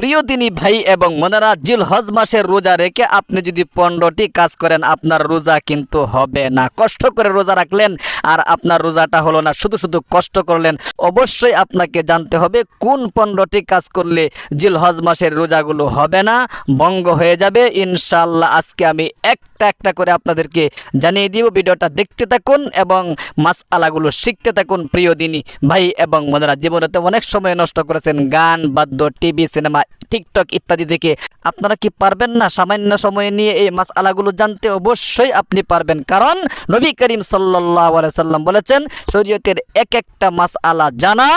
প্রিয় দিনী ভাই এবং মনারা জিল হজ মাসের রোজা রেখে আপনি যদি পনেরোটি কাজ করেন, আপনার রোজা কিন্তু হবে না। কষ্ট করে রোজা রাখলেন আর আপনার রোজাটা হলো না, শুধু শুধু কষ্ট করলেন। অবশ্যই আপনাকে জানতে হবে কোন পনেরোটি কাজ করলে জিল হজ মাসের রোজাগুলো হবে না, ভঙ্গ হয়ে যাবে। ইনশাল্লাহ আজকে আমি একটা একটা করে আপনাদেরকে জানিয়ে দিব। ভিডিওটা দেখতে থাকুন এবং মাস আলাগুলো শিখতে থাকুন, প্রিয় দিনী ভাই এবং মনারা জীবনেতে অনেক সময় নষ্ট করেছেন, গান, বাদ্য, টিভি, সিনেমা টিকটক ইত্যাদি দেখে, আপনারা কি পারবেন না? সামান্য সময় নিয়ে এই মাস আলাগুলো জানতে অবশ্যই আপনি পারবেন। কারণ নবী করিম সাল্লাম বলেছেন, শরীয়তের এক একটা মাস আলা জানা,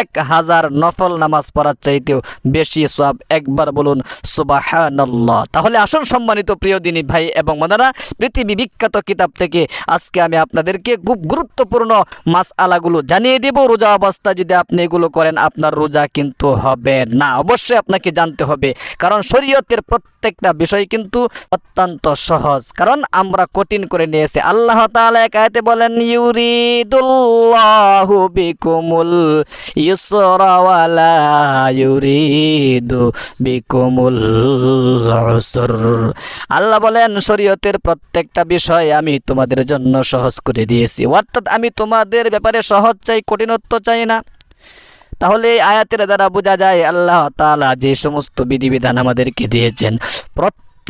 এক হাজার নফল নামাজ পড়ার চাইতেও বেশি সব একবার বলুন সুবাহান্লাহ তাহলে আসুন সম্মানিত প্রিয় দিনী ভাই এবং মনারা পৃথিবী বিখ্যাত কিতাব থেকে আজকে আমি আপনাদেরকে খুব গুরুত্বপূর্ণ মাস আলাগুলো জানিয়ে দেব। রোজা অবস্থা যদি আপনি এগুলো করেন, আপনার রোজা কিন্তু হবে না। অবশ্যই আপনাকে জানতে হবে। কারণ শরীয়তের প্রত্যেকটা বিষয় কিন্তু অত্যন্ত সহজ। কারণ আমরা কঠিন করে নিয়েছি। আল্লাহ তাআলা এক বলেন, ইউরিদুল্লাহু বিকুমুল ইউসরা ইউরিদু বিকুমুল উসর। আল্লাহ বলেন, শরীয়তের প্রত্যেকটা বিষয় আমি তোমাদের জন্য সহজ করে দিয়েছি। অর্থাৎ আমি তোমাদের ব্যাপারে সহজ চাই, কঠিনত্ব চাই না। তাহলে আয়াতের দ্বারা বোঝা যায় আল্লাহ তালা যে সমস্ত বিধিবিধান আমাদেরকে দিয়েছেন।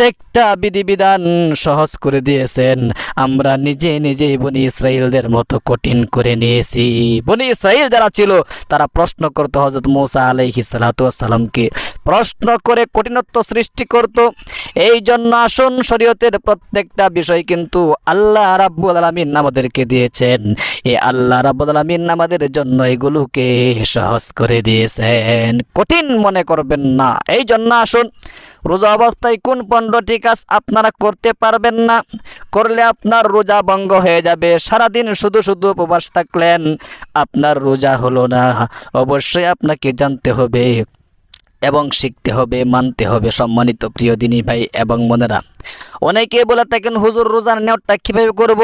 প্রত্যেকটা বিধিবিধান সহজ করে দিয়েছেন। আমরা নিজে নিজেই বনি ইসরায়েলদের মতো কঠিন করে নিয়েছি। বনি ইসরায়েল যারা ছিল, তারা প্রশ্ন করতো হজরত মৌসা আলাইহি সালাতামকে প্রশ্ন করে কঠিনত্ব সৃষ্টি করত। এই জন্য আসন শরীয়তের প্রত্যেকটা বিষয় কিন্তু আল্লাহ রাব্বুল আলামিন আমাদেরকে দিয়েছেন। এই আল্লাহ রাব্বুল আলামিন আমাদের জন্য এগুলোকে সহজ করে দিয়েছেন। কঠিন মনে করবেন না। এই জন্য আসুন রোজা অবস্থায় কোন পনেরোটি কাজ আপনারা করতে পারবেন না। করলে আপনার রোজা ভঙ্গ হয়ে যাবে। সারাদিন শুধু শুধু উপবাস থাকলেন আপনার রোজা হলো না। অবশ্যই আপনাকে জানতে হবে এবং শিখতে হবে, মানতে হবে সম্মানিত প্রিয় দিনী ভাই এবং মনেরা অনেকে বলে থাকেন, হুজুর, রোজার নেওয়ারটা কীভাবে করব?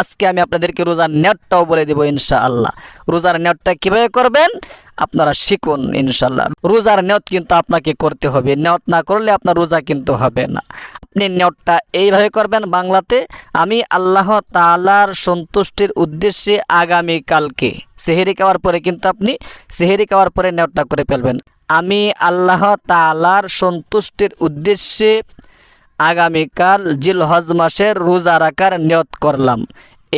আজকে আমি আপনাদেরকে রোজার নেটটাও বলে দেবো ইনশাআল্লাহ। রোজার নেটটা কীভাবে করবেন? আপনারা শিখুন ইনশাল্লাহ রোজার নিয়ত কিন্তু আপনাকে করতে হবে। নিয়ত না করলে আপনার রোজা কিন্তু হবে না। আপনি নিয়তটা এইভাবে করবেন বাংলাতে, আমি আল্লাহ তালার সন্তুষ্টির উদ্দেশ্যে আগামী কালকে, সেহেরি খাওয়ার পরে কিন্তু আপনি সেহেরি খাওয়ার পরে নিয়তটা করে ফেলবেন। আমি আল্লাহ তালার সন্তুষ্টির উদ্দেশ্যে আগামীকাল জিল হজ মাসের রোজা রাখার নিয়ত করলাম।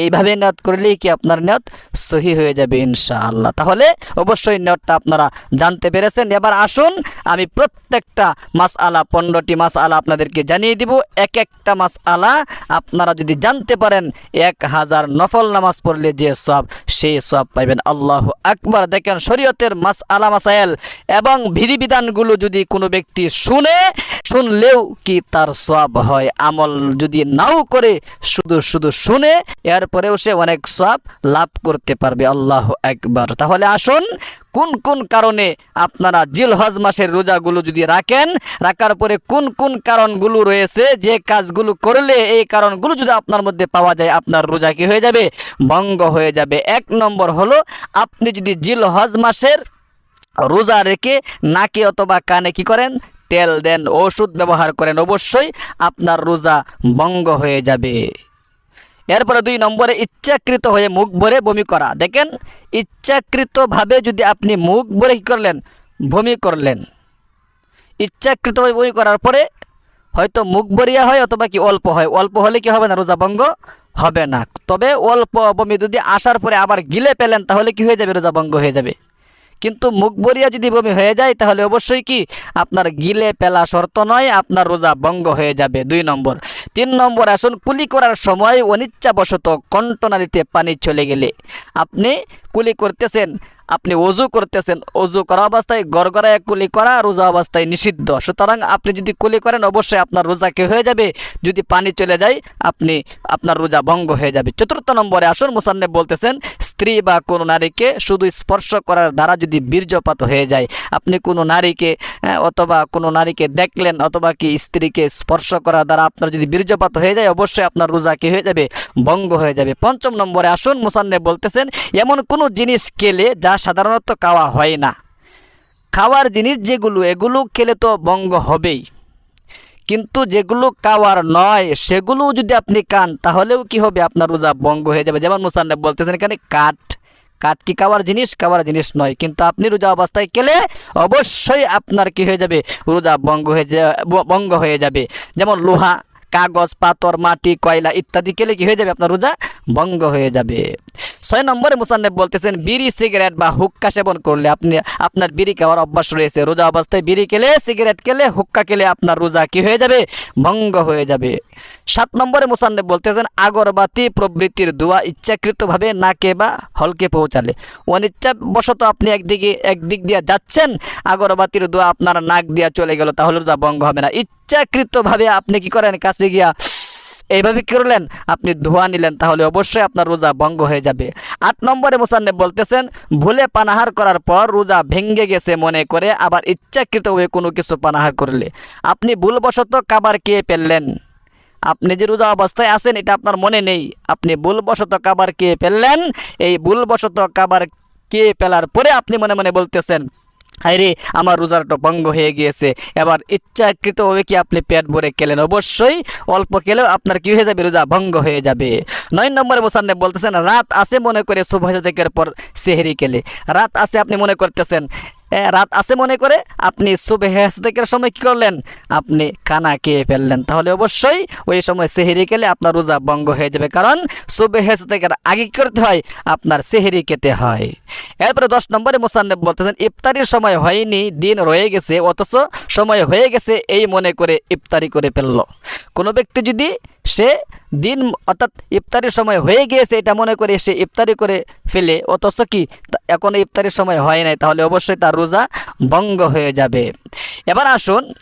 এইভাবে নিয়ত করলেই কি আপনার নিয়ত সহি হয়ে যাবে ইনশাআল্লাহ। তাহলে অবশ্যই নিয়তটা আপনারা জানতে পেরেছেন। এবার আসুন, আমি প্রত্যেকটা মাস আলা পনেরোটি মাস আলা আপনাদেরকে জানিয়ে দিব। এক একটা মাস আলা আপনারা যদি জানতে পারেন, এক হাজার নফল নামাজ পড়লে যে সব, সেই সব পাইবেন। আল্লাহ আকবার। দেখেন শরীয়তের মাস আলা মাসাইল এবং বিধিবিধানগুলো যদি কোনো ব্যক্তি শুনে, শুনলেও কি তার সব হয়? আমল যদি নাও করে, শুধু শুধু শুনে এরপরেও সে অনেক সব লাভ করতে পারবে। আল্লাহ একবার তাহলে আসুন, কোন কোন কারণে আপনারা জিল হজ মাসের রোজাগুলো যদি রাখেন, রাখার পরে কোন কোন কারণগুলো রয়েছে, যে কাজগুলো করলে এই কারণগুলো যদি আপনার মধ্যে পাওয়া যায়, আপনার রোজা কি হয়ে যাবে? ভঙ্গ হয়ে যাবে। এক নম্বর হলো, আপনি যদি জিল হজ মাসের রোজা রেখে নাকে অথবা কানে কি করেন? তেল দেন, ওষুধ ব্যবহার করেন, অবশ্যই আপনার রোজা ভঙ্গ হয়ে যাবে। এরপরে দুই নম্বরে ইচ্ছাকৃত হয়ে মুখ ভরে বমি করা। দেখেন, ইচ্ছাকৃতভাবে যদি আপনি মুখ ভরে কী করলেন? বমি করলেন। ইচ্ছাকৃতভাবে বমি করার পরে হয়তো মুখ ভরিয়া হয় অথবা কি অল্প হয়। অল্প হলে কি হবে না? রোজা ভঙ্গ হবে না। তবে অল্প বমি যদি আসার পরে আবার গিলে পেলেন তাহলে কি হয়ে যাবে? রোজা ভঙ্গ হয়ে যাবে। কিন্তু মুখ ভরিয়া যদি বমি হয়ে যায়, তাহলে অবশ্যই কি? আপনার গিলে পেলা শর্ত নয়, আপনার রোজা বঙ্গ হয়ে যাবে। দুই নম্বর। তিন নম্বর, আসুন কুলি করার সময় অনিচ্ছাবশত কণ্ঠনালীতে পানি চলে গেলে। আপনি কুলি করতেছেন আপনি অজু করতেছেন অজু করা অবস্থায় গড়গড়ায় কুলি করা রোজা অবস্থায় নিষিদ্ধ। সুতরাং আপনি যদি কুলি করেন, অবশ্যই আপনার রোজা কি হয়ে যাবে? যদি পানি চলে যায়, আপনি, আপনার রোজা ভঙ্গ হয়ে যাবে। চতুর্থ নম্বরে আসুন মুসান্নে বলতেছেন, স্ত্রী বা কোনো নারীকে শুধু স্পর্শ করার দ্বারা যদি বীর্যপাত হয়ে যায়, আপনি কোনো নারীকে অথবা কোনো নারীকে দেখলেন, অথবা কি স্ত্রীকে স্পর্শ করার দ্বারা আপনার যদি বীর্যপাত হয়ে যায়, অবশ্যই আপনার রোজা কি হয়ে যাবে? ভঙ্গ হয়ে যাবে। পঞ্চম নম্বরে আসুন মুসান্নে বলতেছেন, এমন কোনো জিনিস কেলে যা সাধারণত খাওয়া হয় না। খাওয়ার জিনিস যেগুলো, এগুলো খেলে তো বঙ্গ হবেই। কিন্তু যেগুলো খাওয়ার নয় সেগুলো যদি আপনি খান, তাহলেও কি হবে? আপনার রোজা বঙ্গ হয়ে যাবে। যেমন মুসান্নেব বলতেছেন এখানে, কাঠ কাঠ কি খাওয়ার জিনিস? খাওয়ার জিনিস নয়। কিন্তু আপনি রোজা অবস্থায় খেলে অবশ্যই আপনার কি হয়ে যাবে? রোজা বঙ্গ হয়ে ভঙ্গ হয়ে যাবে। যেমন লোহা কাগজ, পাথর, মাটি, কয়লা ইত্যাদি খেলে কি হয়ে যাবে? আপনার রোজা ভঙ্গ হয়ে যাবে। ছয় নম্বরে মুসান্নেব বলতেছেন, বিড়ি, সিগারেট বা হুক্কা সেবন করলে আপনি, আপনার বিড়ি খাওয়ার অভ্যাস রয়েছে। রোজা অবস্থায় বিড়ি খেলে, সিগারেট খেলে, হুক্কা খেলে আপনার রোজা কি হয়ে যাবে? ভঙ্গ হয়ে যাবে। সাত নম্বরে মুসান্নেব বলতেছেন, আগরবাতি প্রবৃত্তির দোয়া ইচ্ছাকৃতভাবে নাকে বা হলকে পৌঁছালে। অনিচ্ছা বশত আপনি একদিকে, একদিক দিয়ে যাচ্ছেন, আগরবাতির দোয়া আপনার নাক দিয়া চলে গেল, তাহলে রোজা ভঙ্গ হবে না। ইচ্ছাকৃতভাবে আপনি কি করেন? কাছে গিয়া এইভাবে কি করলেন? আপনি ধোয়া নিলেন, তাহলে অবশ্যই আপনার রোজা ভঙ্গ হয়ে যাবে। আট নম্বরে মোসান্নেব বলতেছেন, ভুলে পানাহার করার পর রোজা ভেঙ্গে গেছে মনে করে, আবার ইচ্ছাকৃতভাবে কোনো কিছু পানাহার করলে। আপনি ভুলবশত কাবার খেয়ে ফেললেন? আপনি যে রোজা অবস্থায় আছেন, এটা আপনার মনে নেই। আপনি ভুলবশত কাবার খেয়ে ফেললেন, এই ভুলবশত কাবার খেয়ে ফেলার পরে আপনি মনে মনে বলতেছেন আরে আমার রোজাটা ভঙ্গ হয়ে গিয়েছে। এবার ইচ্ছাকৃতভাবে কি আপনি পেট ভরে খেলেন? অবশ্যই অল্প খেলেও আপনার কি হয়ে যাবে? রোজা ভঙ্গ হয়ে যাবে। নয় নম্বরে মোসান্নে বলতেছেন, রাত আসে মনে করে শুভ থেকে পর সেহেরি খেলে। রাত আসে আপনি মনে করতেছেন রাত আছে মনে করে, আপনি সুবে হেসদেকের সময় কি করলেন? আপনি খানা খেয়ে ফেললেন। তাহলে অবশ্যই ওই সময় সেহেরি খেলে আপনার রোজা ভঙ্গ হয়ে যাবে। কারণ সুবে হেসদেকের আগে করতে হয়? আপনার সেহেরি খেতে হয়। এরপরে দশ নম্বরে মোসান্নেব বলতেছেন, ইফতারির সময় হয়নি, দিন রয়ে গেছে, অথচ সময় হয়ে গেছে, এই মনে করে ইফতারি করে ফেলল। কোনো ব্যক্তি যদি সে দিন অর্থাৎ ইফতারির সময় হয়ে গিয়েছে, এটা মনে করে সে ইফতারি করে ফেলে, অথচ কি? তা- এখনও ইফতারির সময় হয় নাই, তাহলে অবশ্যই তার রোজা ভঙ্গ হয়ে যাবে। এবার আসুন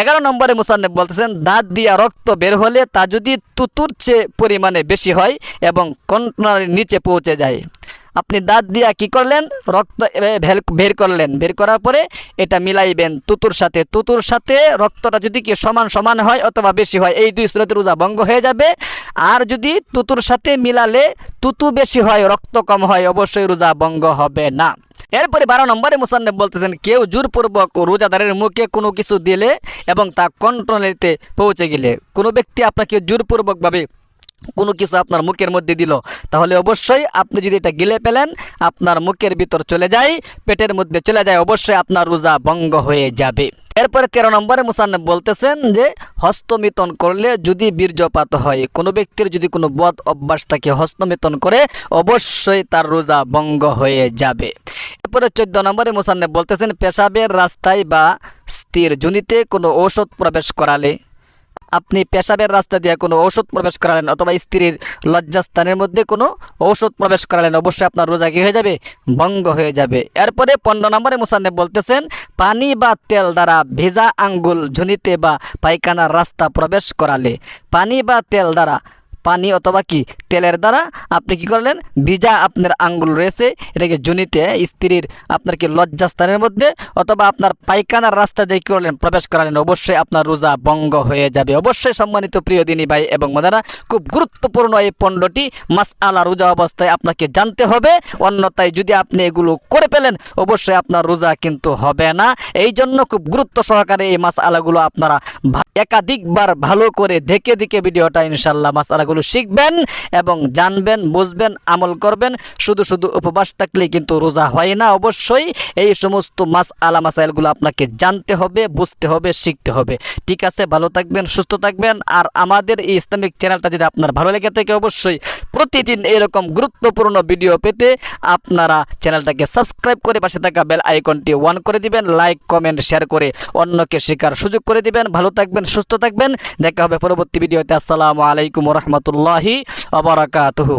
এগারো নম্বরে মুসান্নেব বলতেছেন, দাঁত দিয়া রক্ত বের হলে তা যদি তুতুর চেয়ে পরিমাণে বেশি হয় এবং কণ্ঠনালীর নিচে পৌঁছে যায়। আপনি দাঁত দিয়া কি করলেন? রক্ত বের করলেন। বের করার পরে এটা মিলাইবেন তুতুর সাথে। তুতুর সাথে রক্তটা যদি কি সমান সমান হয় অথবা বেশি হয়, এই দুই স্রোতের রোজা ভঙ্গ হয়ে যাবে। আর যদি তুতুর সাথে মিলালে তুতু বেশি হয়, রক্ত কম হয়, অবশ্যই রোজা ভঙ্গ হবে না। এরপরে বারো নম্বরে মুসান্নেব বলতেছেন, কেউ জোরপূর্বক রোজাদারের মুখে কোনো কিছু দিলে এবং তা কন্ট্রোলেতে পৌঁছে গেলে কোনো ব্যক্তি আপনাকে জোরপূর্বকভাবে কোনো কিছু আপনার মুখের মধ্যে দিল, তাহলে অবশ্যই আপনি যদি এটা গিলে পেলেন আপনার মুখের ভিতর চলে যায়, পেটের মধ্যে চলে যায়, অবশ্যই আপনার রোজা ভঙ্গ হয়ে যাবে। এরপরে তেরো নম্বরে মুসান্নব বলতেছেন যে, হস্তমিতন করলে যদি বীর্যপাত হয়, কোনো ব্যক্তির যদি কোনো বদ অভ্যাস থাকে হস্তমিতন করে, অবশ্যই তার রোজা ভঙ্গ হয়ে যাবে। এরপরে চোদ্দ নম্বরে মুসান্নব বলতেছেন, পেশাবের রাস্তায় বা স্থির জুনিতে কোনো ঔষধ প্রবেশ করালে, আপনি পেশাবের রাস্তা দিয়ে কোনো ঔষধ প্রবেশ করালেন অথবা স্ত্রীর লজ্জাস্থানের মধ্যে কোনো ঔষধ প্রবেশ করালেন, অবশ্যই আপনার রোজা কি হয়ে যাবে? ভঙ্গ হয়ে যাবে। এরপরে পনেরো নম্বরে মুসান্নে বলতেছেন, পানি বা তেল দ্বারা ভেজা আঙ্গুল ঝুনিতে বা পায়খানার রাস্তা প্রবেশ করালে, পানি বা তেল দ্বারা পানি অথবা কি তেলের দ্বারা আপনি কি করলেন? ভিজা আপনার আঙ্গুল রয়েছে, এটাকে জনিতে স্ত্রীর আপনার কি লজ্জাস্থানের মধ্যে অথবা আপনার পায়খানার রাস্তা দিয়ে কি করলেন? প্রবেশ করালেন। অবশ্যই আপনার রোজা ভঙ্গ হয়ে যাবে। অবশ্যই সম্মানিত প্রিয় দিনী ভাই এবং মদারা খুব গুরুত্বপূর্ণ এই পণ্যটি মাস আলা রোজা অবস্থায় আপনাকে জানতে হবে। অন্যথায় যদি আপনি এগুলো করে ফেলেন, অবশ্যই আপনার রোজা কিন্তু হবে না। এই জন্য খুব গুরুত্ব সহকারে এই মাস আলাগুলো আপনারা একাধিকবার ভালো করে দেখে দেখে ভিডিওটা ইনশাল্লাহ মাস আলাগুলো শিখবেন এবং জানবেন, বুঝবেন, আমল করবেন। শুধু শুধু উপবাস থাকলে কিন্তু রোজা হয় না অবশ্যই। এই সমস্ত মাস আলা মাসাইলগুলো আপনাকে জানতে হবে, বুঝতে হবে, শিখতে হবে। ঠিক আছে, ভালো থাকবেন, সুস্থ থাকবেন। আর আমাদের এই ইসলামিক চ্যানেলটা যদি আপনার ভালো লেগে থাকে অবশ্যই প্রতিদিন এরকম গুরুত্বপূর্ণ ভিডিও পেতে আপনারা চ্যানেলটাকে সাবস্ক্রাইব করে পাশে থাকা বেল আইকনটি ওয়ান করে দিবেন, লাইক, কমেন্ট, শেয়ার করে অন্যকে শেখার সুযোগ করে দিবেন। ভালো থাকবেন সুস্থ থাকবেন। দেখা হবে পরবর্তী ভিডিওতে। আসসালামু আলাইকুম রহমতুল্লাহি আবরাকাতুহু